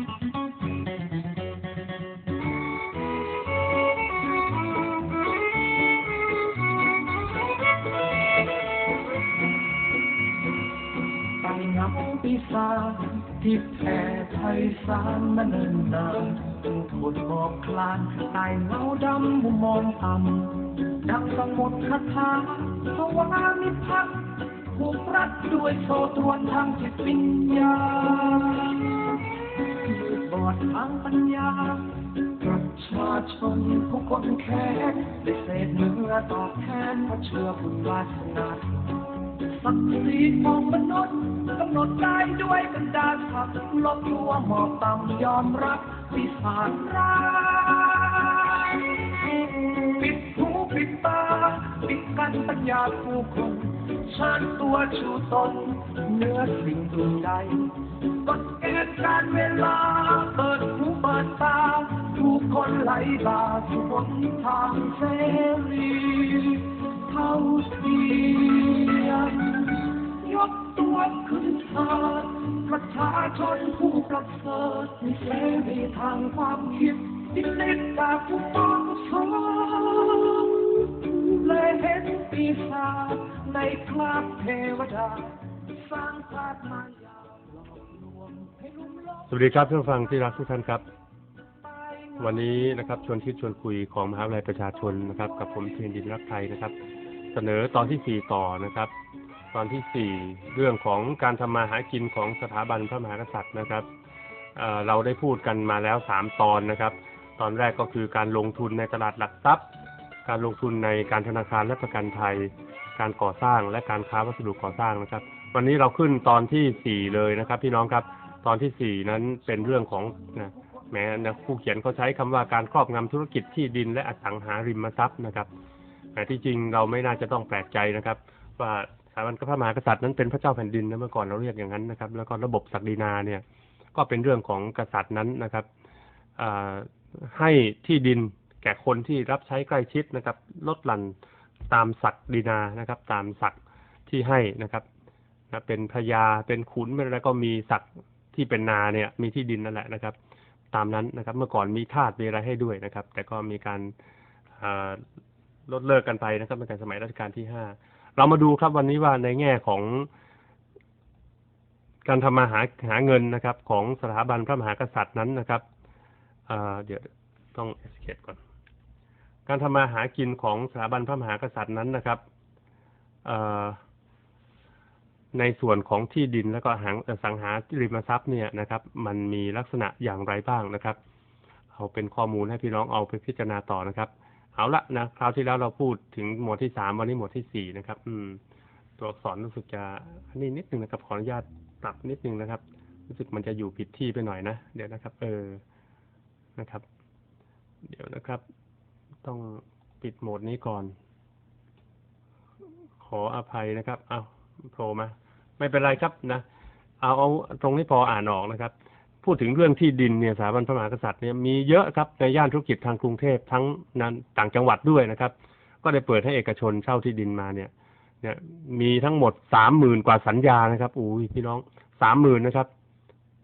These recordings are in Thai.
ไต่เงาปีศาจที่แผ่ไพศาลมาเนิ่นนานจึงโทษบอกคลานใต้เงาดำมุมมองต่ำดังสมุดคาถาภาวามิพักษ์ผูกรัดด้วยโซตรวนทางจิตวิญญาณ ปัญญาประชาชนผู้คนแค้นได้เศษเนื้อตอบแทนเพราะเชื่อบุญวาสนาศักดิ์ศรีของมนุษย์กำหนดได้ด้วยกันดาศักลบลัวหมอบต่ำยอมรับปีศาจร้ายปิดหูปิดตา ปิดกันปัญญาผู้คนชิญตัวชูตนเนื้อสิ่งอื่นใดกฎเกณฑ์การเวลา คนไหลบาสู่บนทางเสรีเท่าเทียมยกตัวขึ้นเถิดประชาชนผู้ประเสริฐมีเสรีทางความคิดที่เล็ดจาผู้ปองสองเลยเห็นปีศาจในคราบเทวดาสร้างภาพมายาสวัสดีครับท่านฟังที่รักทุกท่านครับ วันนี้นะครับชวนคิดชวนคุยของมหาวิทยาลัยประชาชนนะครับ กับผมเทียนดินรักไทยนะครับ เสนอตอนที่สี่ต่อนะครับ ตอนที่สี่เรื่องของการทำมาหากินของสถาบันพระมหากษัตริย์นะครับเเราได้พูดกันมาแล้วสามตอนนะครับ ตอนแรกก็คือการลงทุนในตลาดหลักทรัพย์ การลงทุนในการธนาคารและประกันภัย การก่อสร้างและการค้าวัสดุก่อสร้างนะครับ วันนี้เราขึ้นตอนที่สี่เลยนะครับ พี่น้องครับ ตอนที่สี่นั้นเป็นเรื่องของนะ แม้นะผู้เขียนเขาใช้คำว่าการครอบงำธุรกิจที่ดินและอสังหาริมทรัพย์นะครับแต่ที่จริงเราไม่น่าจะต้องแปลกใจนะครับ ว่าสถาบันพระมหากษัตริย์นั้นเป็นพระเจ้าแผ่นดินนะเมื่อก่อนเราเรียกอย่างนั้นนะครับ แล้วก็ระบบศักดินาเนี่ย ก็เป็นเรื่องของกษัตริย์นั้นนะครับให้ที่ดินแก่คนที่รับใช้ใกล้ชิดนะครับ ลดหลั่นตามศักดินานะครับ ตามศักดิ์ที่ให้นะครับนะเป็นพญาเป็นขุนเป็นอะไรก็มีศักดิ์ที่เป็นนาเนี่ย มีที่ดินนั่นแหละนะครับ ตามนั้นนะครับ เมื่อก่อนมีทาสมีอะไรให้ด้วยนะครับ แต่ก็มีการลดเลิกกันไปนะครับในการสมัยรัชกาลที่ห้าเรามาดูครับวันนี้ว่าในแง่ของการทำมาหาหาเงินนะครับ ของสถาบันพระมหากษัตริย์นั้นนะครับเดี๋ยวต้องเอสเคปก่อน การทำมาหากินของสถาบันพระมหากษัตริย์นั้นนะครับอ่า ในส่วนของที่ดินแล้วก็หางสังหาริมทรัพย์เนี่ยนะครับ มันมีลักษณะอย่างไรบ้างนะครับ เอาเป็นข้อมูลให้พี่น้องเอาไปพิจารณาต่อนะครับ เอาละนะคราวที่แล้วเราพูดถึงหมวดที่สามวันนี้หมวดที่สี่นะครับ อืม ตัวอักษรรู้สึกจะนนี้นิดนึงนะครับขออนุญาตปรับนิดนึงนะครับ รู้สึกมันจะอยู่ผิดที่ไปหน่อยนะเดี๋ยวนะครับ เออนะครับ เดี๋ยวนะครับ ต้องปิดโหมดนี้ก่อน ขออภัยนะครับเอา โผล่มา ไม่เป็นไรครับนะเอาเอาตรงนี้พออ่านออกนะครับ พูดถึงเรื่องที่ดินเนี่ยสถาบันพระมหากษัตริย์เนี่ยมีเยอะครับในย่านธุรกิจทางกรุงเทพทั้งนั้นต่างจังหวัดด้วยนะครับ ก็ได้เปิดให้เอกชนเช่าที่ดินมาเนี่ย เนี่ย มีทั้งหมดสามหมื่นกว่าสัญญานะครับอุ้ยพี่น้องสามหมื่นนะครับ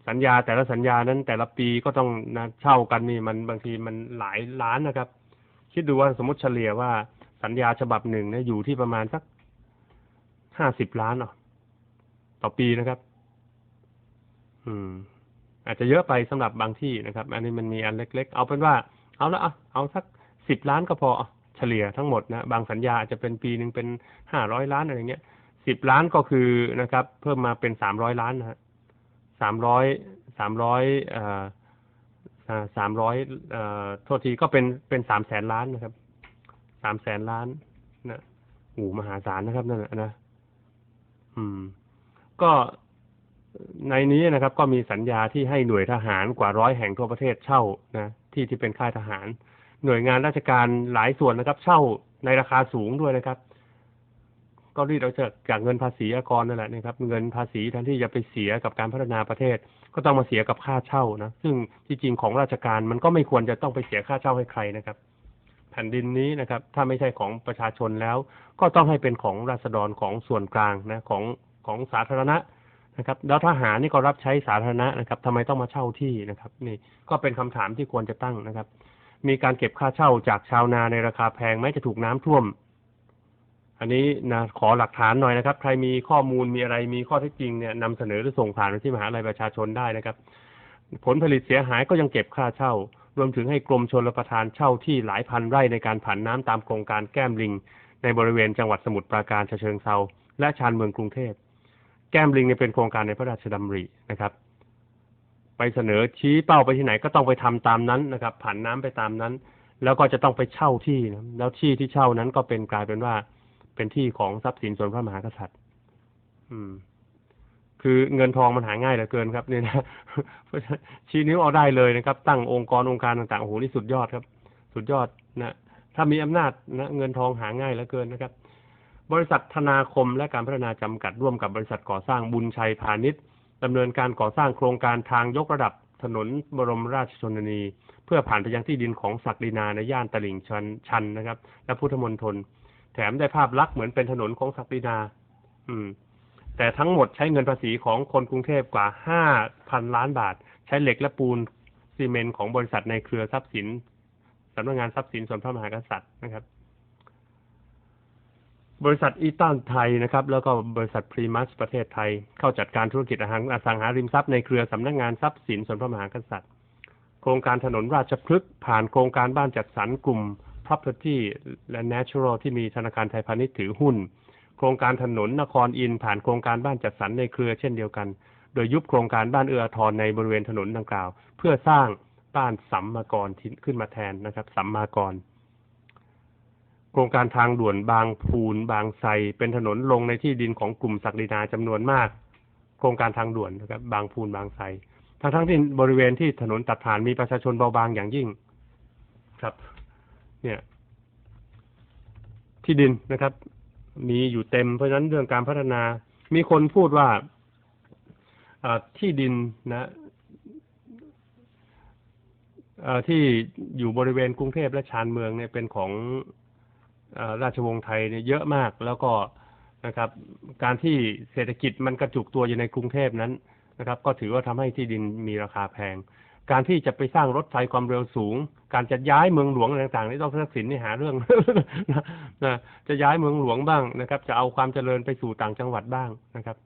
สัญญาแต่ละสัญญานั้นแต่ละปีก็ต้องนะเช่ากันนี่มันบางทีมันหลายล้านนะครับ คิดดูว่าสมมติเฉลี่ยว่าสัญญาฉบับหนึ่งเนี่ยอยู่ที่ประมาณสัก ห้าสิบล้านเนาะต่อปีนะครับ อืม อาจจะเยอะไปสำหรับบางที่นะครับ อันนี้มันมีอันเล็ก ๆ เอาเป็นว่า เอาละเอาเอาสักสิบล้านก็พอเฉลี่ยทั้งหมดนะบางสัญญาอาจจะเป็นปีหนึ่งเป็นห้าร้อยล้านอะไรเงี้ยสิบล้านก็คือนะครับ เพิ่มมาเป็นสามร้อยล้านนะฮะสามร้อยสามร้อยเอ่อสามร้อยเอ่อโทษทีก็เป็นเป็นสามแสนล้านนะครับสามแสนล้านนะโอ้มหาศาลนะครับนั่นนะนะ อืม ก็ในนี้นะครับ ก็มีสัญญาที่ให้หน่วยทหารกว่าร้อยแห่งทั่วประเทศเช่านะที่ที่เป็นค่ายทหาร หน่วยงานราชการหลายส่วนนะครับ เช่าในราคาสูงด้วยนะครับ ก็รีดเอาจากจากเงินภาษีอากรนั่นแหละนะครับ เงินภาษีแทนที่จะไปเสียกับการพัฒนาประเทศ ก็ต้องมาเสียกับค่าเช่านะซึ่งที่จริงของราชการมันก็ไม่ควรจะต้องไปเสียค่าเช่าให้ใครนะครับ ผ่นดินนี้นะครับ ถ้าไม่ใช่ของประชาชนแล้ว ก็ต้องให้เป็นของราษฎรของส่วนกลางนะของของสาธารณะนะครับ แล้วทหารนี่ก็รับใช้สาธารณะนะครับทำไมต้องมาเช่าที่นะครับ นี่ก็เป็นคำถามที่ควรจะตั้งนะครับ มีการเก็บค่าเช่าจากชาวนาในราคาแพงไหมจะถูกน้ำท่วม อันนี้นะขอหลักฐานหน่อยนะครับ ใครมีข้อมูลมีอะไรมีข้อเท็จจริงเนี่ยนำเสนอหรือส่งผ่านไปที่มหาลัยประชาชนได้นะครับ ผลผลิตเสียหายก็ยังเก็บค่าเช่า รวมถึงให้กรมชลประทานเช่าที่หลายพันไร่ในการผันน้ำตามโครงการแก้มลิง ในบริเวณจังหวัดสมุทรปราการฉะเชิงเซาและชานเมืองกรุงเทพ แก้มลิงเนี่ยเป็นโครงการในพระราชดำรินะครับ ไปเสนอชี้เป้าไปที่ไหนก็ต้องไปทำตามนั้นนะครับ ผันน้ำไปตามนั้น แล้วก็จะต้องไปเช่าที่นะแล้วที่ที่เช่านั้นก็เป็นกลายเป็นว่า เป็นที่ของทรัพย์สินส่วนพระมหากษัตริย์ อืม คือเงินทองมันหาง่ายเหลือเกินครับเนี่ยนะชี้นิ้วเอาได้เลยนะครับ ตั้งองค์กรองค์การต่างๆโอ้โหนี่สุดยอดครับ สุดยอดนะถ้ามีอำนาจนะเงินทองหาง่ายเหลือเกินนะครับ บริษัทธนาคมและการพัฒนาจำกัดร่วมกับบริษัทก่อสร้างบุญชัยพาณิชย์ดำเนินการก่อสร้างโครงการทางยกระดับถนนบรมราชชนนี เพื่อผ่านไปยังที่ดินของศักดินาในย่านตลิ่งชันชันนะครับ และพุทธมณฑลแถมได้ภาพลักษณ์เหมือนเป็นถนนของศักดินา อืม แต่ทั้งหมดใช้เงินภาษีของคนกรุงเทพกว่าห้าพันล้านบาท ใช้เหล็กและปูนซีเมนต์ของบริษัทในเครือทรัพย์สินสำนักงานทรัพย์สินส่วนพระมหากษัตริย์นะครับ บริษัทอีตันไทยนะครับ แล้วก็บริษัทพรีมัสประเทศไทย เข้าจัดการธุรกิจอาหารอสังหาริมทรัพย์ในเครือสำนักงานทรัพย์สินส่วนพระมหากษัตริย์ โครงการถนนราชพฤกษ์ผ่านโครงการบ้านจัดสรรกลุ่ม property และ natural ที่มีธนาคารไทยพาณิชย์ถือหุ้น โครงการถนนนครอินผ่านโครงการบ้านจัดสรรในเครือเช่นเดียวกัน โดยยุบโครงการบ้านเอื้ออทรในบริเวณถนนดังกล่าว เพื่อสร้างบ้านสัมมากรขึ้นมาแทนนะครับสัมมากร โครงการทางด่วนบางพูนบางไทรเป็นถนนลงในที่ดินของกลุ่มศักดินาจำนวนมาก โครงการทางด่วนนะครับบางพูนบางไทรทั้งทั้งที่บริเวณที่ถนนตัดผ่านมีประชาชนเบาบางอย่างยิ่งครับ เนี่ย ที่ดินนะครับ มีอยู่เต็มเพราะฉะนั้นเรื่องการพัฒนา มีคนพูดว่าที่ดินนะที่อยู่บริเวณกรุงเทพและชานเมืองเนี่ยเป็นของอราชวงศ์ไทยเนี่ยเยอะมากแล้วก็นะครับ การที่เศรษฐกิจมันกระจุกตัวอยู่ในกรุงเทพนั้นนะครับ ก็ถือว่าทำให้ที่ดินมีราคาแพง การที่จะไปสร้างรถไฟความเร็วสูง การจะย้ายเมืองหลวงอะไรต่างๆนี่ต้องทักษิณนี่หาเรื่องนะนะจะย้ายเมืองหลวงบ้างนะครับ จะเอาความเจริญไปสู่ต่างจังหวัดบ้างนะครับ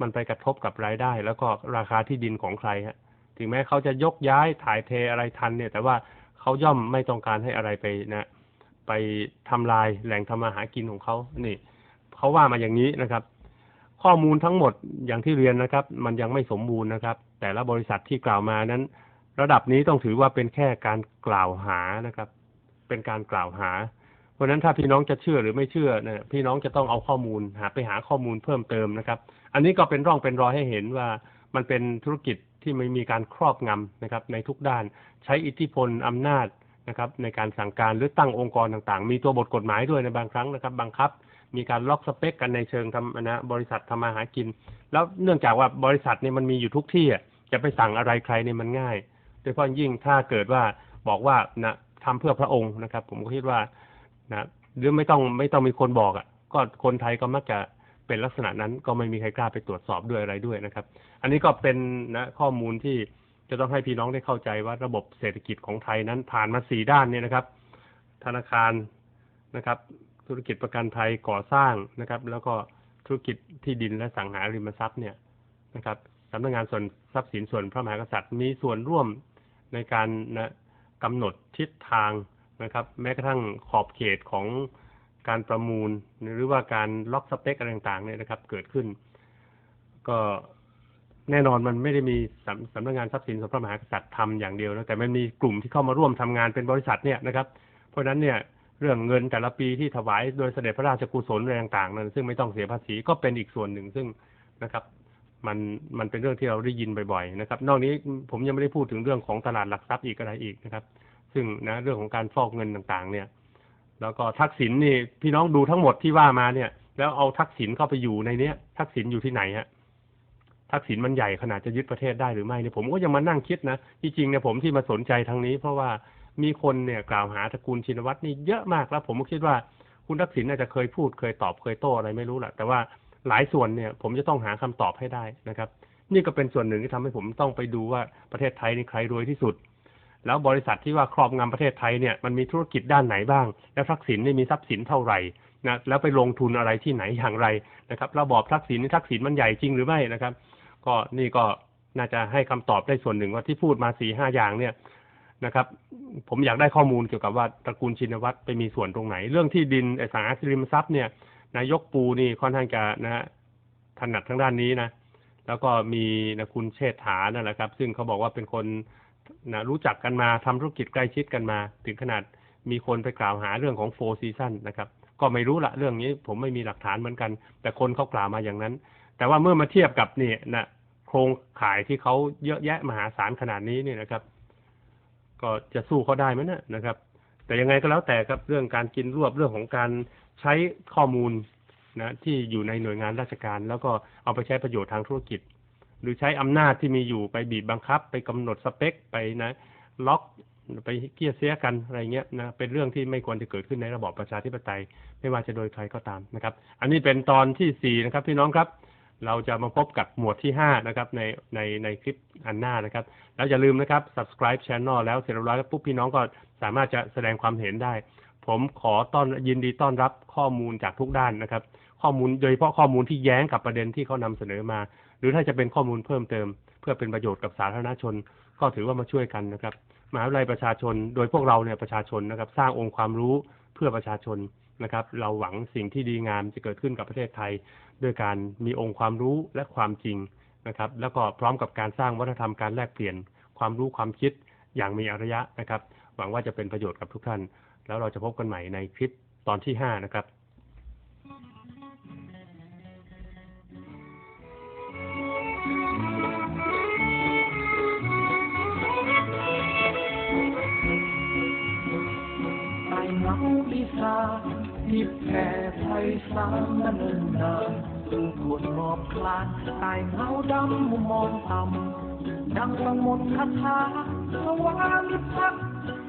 มันไปกระทบกับรายได้ แล้วก็ราคาที่ดินของใครฮะ ถึงแม้เขาจะยกย้ายถ่ายเทอะไรทันเนี่ย แต่ว่าเขาย่อมไม่ต้องการให้อะไรไปนะไปทำลายแหล่งทำมาหากินของเขานี่เขาว่ามาอย่างนี้นะครับ ข้อมูลทั้งหมดอย่างที่เรียนนะครับ มันยังไม่สมบูรณ์นะครับ แต่ละบริษัทที่กล่าวมานั้น ระดับนี้ต้องถือว่าเป็นแค่การกล่าวหานะครับ เป็นการกล่าวหา เพราะนั้นถ้าพี่น้องจะเชื่อหรือไม่เชื่อเนี่ยพี่น้องจะต้องเอาข้อมูลหาไปหาข้อมูลเพิ่มเติมนะครับ อันนี้ก็เป็นร่องเป็นรอยให้เห็นว่ามันเป็นธุรกิจที่ไม่มีการครอบงำนะครับ ในทุกด้านใช้อิทธิพลอำนาจนะครับในการสั่งการหรือตั้งองค์กรต่างๆ มีตัวบทกฎหมายด้วยในบางครั้งนะครับบังคับ มีการล็อกสเปคกันในเชิงทำนะบริษัททำมาหากิน แล้วเนื่องจากว่าบริษัทเนี่ยมันมีอยู่ทุกที่อะจะไปสั่งอะไรใครเนี่ยมันง่าย ยเฉพาะยิ่งถ้าเกิดว่าบอกว่านะทำเพื่อพระองค์นะครับ ผมก็คิดว่านะหรือไม่ต้องไม่ต้องมีคนบอกอะ ก็คนไทยก็มักจะเป็นลักษณะนั้นก็ไม่มีใครกล้าไปตรวจสอบด้วยอะไรด้วยนะครับ อันนี้ก็เป็นนะข้อมูลที่จะต้องให้พี่น้องได้เข้าใจว่าระบบเศรษฐกิจของไทยนั้นผ่านมาสี่ด้านเนี่ยนะครับ ธนาคารนะครับ ธุรกิจประกันภัยก่อสร้างนะครับ แล้วก็ธุรกิจที่ดินและสังหาริมทรัพย์เนี่ยนะครับสำนักงานส่วนทรัพย์สินส่วนพระมหากษัตริย์มีส่วนร่วม ในการนะกำหนดทิศทางนะครับ แม้กระทั่งขอบเขตของการประมูล หรือว่าการล็อกสเปคอะไรต่างๆเนี่ยนะครับ เกิดขึ้น ก็แน่นอนมันไม่ได้มีสำสำนักงานทรัพย์สินส่วนพระมหากษัตริย์ทำอย่างเดียวนะแต่มันมีกลุ่มที่เข้ามาร่วมทำงานเป็นบริษัทเนี่ยนะครับ เพราะฉะนั้นเนี่ยเรื่องเงินแต่ละปีที่ถวายโดยเสด็จพระราชกุศลอะไรต่างๆนั้นซึ่งไม่ต้องเสียภาษีก็เป็นอีกส่วนหนึ่งซึ่งนะครับ มันมันเป็นเรื่องที่เราได้ยินบ่อยๆนะครับ นอกนี้ผมยังไม่ได้พูดถึงเรื่องของตลาดหลักทรัพย์อีกอะไรอีกนะครับ ซึ่งนะเรื่องของการฟอกเงินต่างๆ เนี่ย แล้วก็ทักษิณนี่พี่น้องดูทั้งหมดที่ว่ามาเนี่ย แล้วเอาทักษิณเข้าไปอยู่ในเนี้ย ทักษิณอยู่ที่ไหนฮะทักษิณมันใหญ่ขนาดจะยึดประเทศได้หรือไม่เนี่ยผมก็ยังมานั่งคิดนะที่จริงเนี่ยผมที่มาสนใจทางนี้ เพราะว่ามีคนเนี่ยกล่าวหาตระกูลชินวัตรนี่เยอะมากแล้ว ผมก็คิดว่าคุณทักษิณน่าจะเคยพูดเคยตอบเคยโต้อะไรไม่รู้แหละแต่ว่า หลายส่วนเนี่ย ผมจะต้องหาคำตอบให้ได้นะครับ นี่ก็เป็นส่วนหนึ่งที่ทำให้ผมต้องไปดูว่าประเทศไทยนี่ใครรวยที่สุด แล้วบริษัทที่ว่าครอบงำประเทศไทยเนี่ยมันมีธุรกิจด้านไหนบ้าง แล้วทักษิณนี่มีทรัพย์สินเท่าไหร่นะแล้วไปลงทุนอะไรที่ไหนอย่างไรนะครับระบอบทักษิณทักษิณมันใหญ่จริงหรือไม่นะครับ ก็นี่ก็น่าจะให้คำตอบได้ส่วนหนึ่งว่าที่พูดมาสี่ห้าอย่างเนี่ยนะครับ ผมอยากได้ข้อมูลเกี่ยวกับว่าตระกูลชินวัตรไปมีส่วนตรงไหน เรื่องที่ดินอสังหาริมทรัพย์เนี่ย นายกปูนี่ค่อนข้างจะนะถนัดทางด้านนี้นะแล้วก็มีนะคุณเชษฐานั่นแหละครับ ซึ่งเขาบอกว่าเป็นคนนะรู้จักกันมาทำธุรกิจใกล้ชิดกันมา ถึงขนาดมีคนไปกล่าวหาเรื่องของโฟซีซันนะครับ ก็ไม่รู้ละเรื่องนี้ผมไม่มีหลักฐานเหมือนกัน แต่คนเขากล่าวมาอย่างนั้น แต่ว่าเมื่อมาเทียบกับนี่นะโครงข่ายที่เขาเยอะแยะมหาศาลขนาดนี้เนี่ยนะครับ ก็จะสู้เขาได้ไหมนะนะครับ แต่ยังไงก็แล้วแต่ครับเรื่องการกินรวบเรื่องของการใช้ข้อมูลนะที่อยู่ในหน่วยงานราชการ แล้วก็เอาไปใช้ประโยชน์ทางธุรกิจ หรือใช้อำนาจที่มีอยู่ไปบีบบังคับ ไปกำหนดสเปคไปนะล็อกไปเกี้ยเสียกันอะไรเงี้ยนะเป็นเรื่องที่ไม่ควรจะเกิดขึ้นในระบอบประชาธิปไตย ไม่ว่าจะโดยใครก็ตามนะครับ อันนี้เป็นตอนที่สี่นะครับพี่น้องครับ เราจะมาพบกับหมวดที่ห้านะครับในในในคลิปอันหน้านะครับ แล้วอย่าลืมนะครับ subscribe channel แล้วเสร็จเรียบร้อยแล้วปุ๊บพี่น้องก็สามารถจะแสดงความเห็นได้ ผมขอต้อนยินดีต้อนรับข้อมูลจากทุกด้านนะครับ ข้อมูลโดยเฉพาะข้อมูลที่แย้งกับประเด็นที่เขานำเสนอมา หรือถ้าจะเป็นข้อมูลเพิ่มเติม เพื่อเป็นประโยชน์กับสาธารณชน ก็ถือว่ามาช่วยกันนะครับมหาวิทยาลัยประชาชน โดยพวกเราเนี่ยประชาชนนะครับ สร้างองค์ความรู้เพื่อประชาชน นะครับ เราหวังสิ่งที่ดีงามจะเกิดขึ้นกับประเทศไทย ด้วยการมีองค์ความรู้และความจริงนะครับ แล้วก็พร้อมกับการสร้างวัฒนธรรมการแลกเปลี่ยนความรู้ความคิดอย่างมีอารยะนะครับ หวังว่าจะเป็นประโยชน์กับทุกท่าน แล้วเราจะพบกันใหม่ในคลิปตอนที่ห้านะครับใต้เงาปีศา ที่แผ่ไพศาลมาเนิ่นนานจึงปวดมอบคลานใต้เงาดำมุมมองต่ำดังฟังมนคาถาสวามิภักดิ์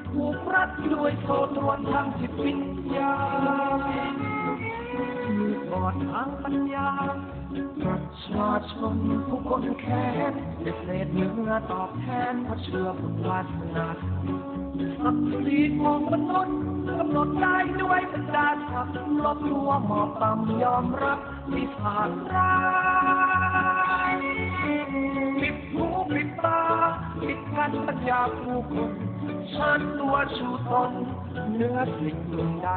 ถูกรัดด้วยโซ่ตรวนทางจิตวิญญาณมีบอดทางปัญญาประชาชนผู้คนแค้นได้เศษเนื้อตอบแทนเพราะเชื่อบุญวาสนาศักดิ์ศรีของมนุษย์กำหนดได้ด้วย ลบลัวหมอบต่ำยอมรับที่ผ่านร้ายปิดหูปิดตาปิดกันปัญญาผู้คนฉันตัวชูตนเนื้อสิ่งอื่นใด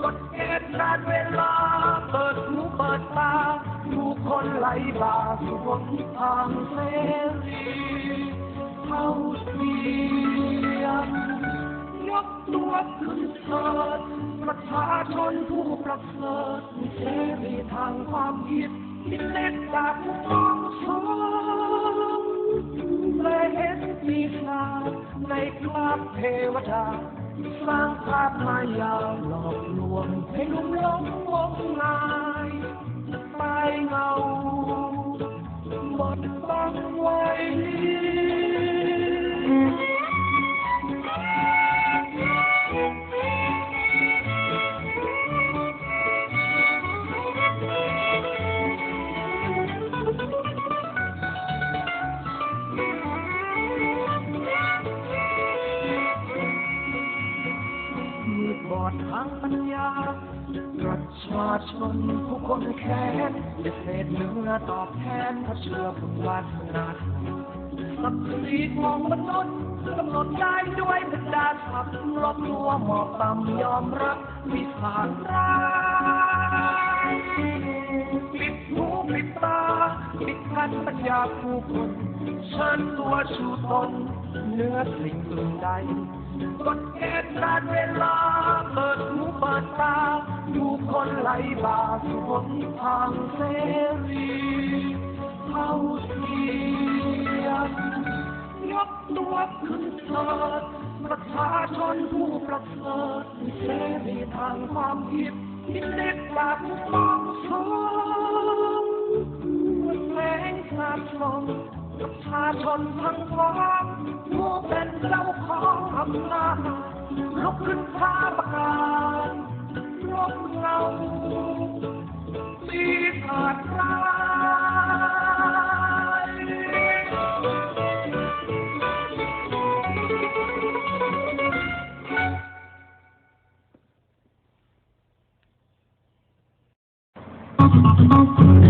กฎเกณฑ์การเวลา เปิดหูเปิดตาดูคนไหลบ่าสู่หนทางเสรีเท่าเทียม ยกตัวขึ้นเถิดประชาชนผู้ประเสริฐมีเสรีทางความคิดคิดเล็กจากผู้มองสูงและเห็นปีศาจในคราบเทวดาสร้างภาพมายาหลอกลวงให้ลุ่มหลงงมงายตายเงาหมดบังไว้ ชนผู้คนแค้นได้เศษเนื้อตอบแทนเพราะเชื่อบุญวาสนาศักดิ์ศรีของมนุษย์กำหนดได้ด้วยบรรดาศักดิ์ลบลัวหมอบต่ำยอมรับวิสานร้ายปิดหูปิดตาปิดกั้นปัญญาผู้คนฉันตัวชูตนเนื้อสิ่งอื่นใด กฎเกณฑ์การเวลาเปิดหูเปิดตาดูคนไหลบาสู่หนทางเสรีเท่าเทียมยกตัวขึ้นเถิดประชาชนผู้ประเสริฐเสรีทางความคิดคิดเล็กจากผู้มองสูงมันแสงสาดส่อง ชาชนทั้งพ้องผู้เป็นเจ้าของอำนาจลุกขึ้นท้าประกาศรบเงาปีศดร้ายไป